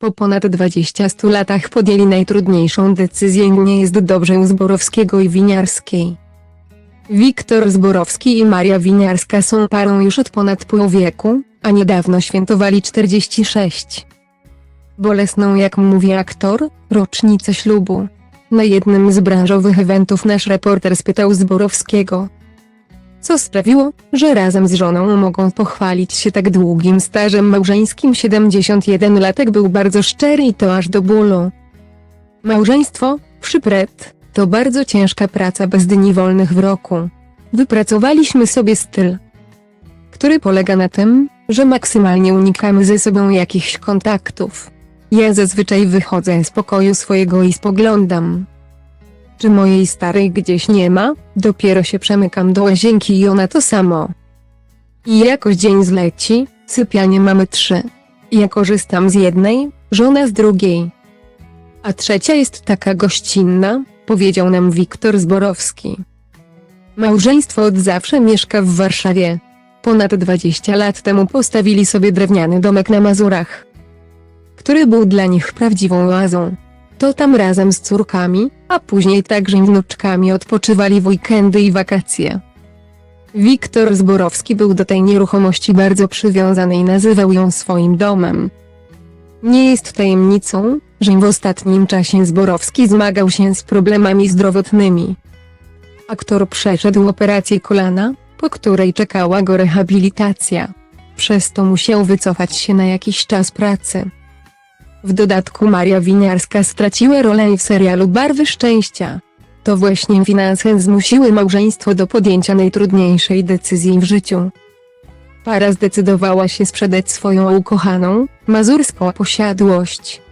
Po ponad 20 stu latach podjęli najtrudniejszą decyzję nie jest dobrze u Zborowskiego i Winiarskiej. Wiktor Zborowski i Maria Winiarska są parą już od ponad pół wieku, a niedawno świętowali 46. Bolesną jak mówi aktor, rocznicę ślubu. Na jednym z branżowych eventów nasz reporter spytał Zborowskiego. Co sprawiło, że razem z żoną mogą pochwalić się tak długim stażem małżeńskim 71-latek był bardzo szczery i to aż do bólu. Małżeństwo, przypret, to bardzo ciężka praca bez dni wolnych w roku. Wypracowaliśmy sobie styl, który polega na tym, że maksymalnie unikamy ze sobą jakichś kontaktów. Ja zazwyczaj wychodzę z pokoju swojego i spoglądam. Czy mojej starej gdzieś nie ma? Dopiero się przemykam do łazienki i ona to samo. I jakoś dzień zleci, sypialnie mamy trzy. Ja korzystam z jednej, żona z drugiej. A trzecia jest taka gościnna, powiedział nam Wiktor Zborowski. Małżeństwo od zawsze mieszka w Warszawie. Ponad 20 lat temu postawili sobie drewniany domek na Mazurach, który był dla nich prawdziwą oazą. To tam razem z córkami, a później także wnuczkami odpoczywali w weekendy i wakacje. Wiktor Zborowski był do tej nieruchomości bardzo przywiązany i nazywał ją swoim domem. Nie jest tajemnicą, że w ostatnim czasie Zborowski zmagał się z problemami zdrowotnymi. Aktor przeszedł operację kolana, po której czekała go rehabilitacja. Przez to musiał wycofać się na jakiś czas pracy. W dodatku Maria Winiarska straciła rolę w serialu Barwy Szczęścia. To właśnie finanse zmusiły małżeństwo do podjęcia najtrudniejszej decyzji w życiu. Para zdecydowała się sprzedać swoją ukochaną, mazurską posiadłość.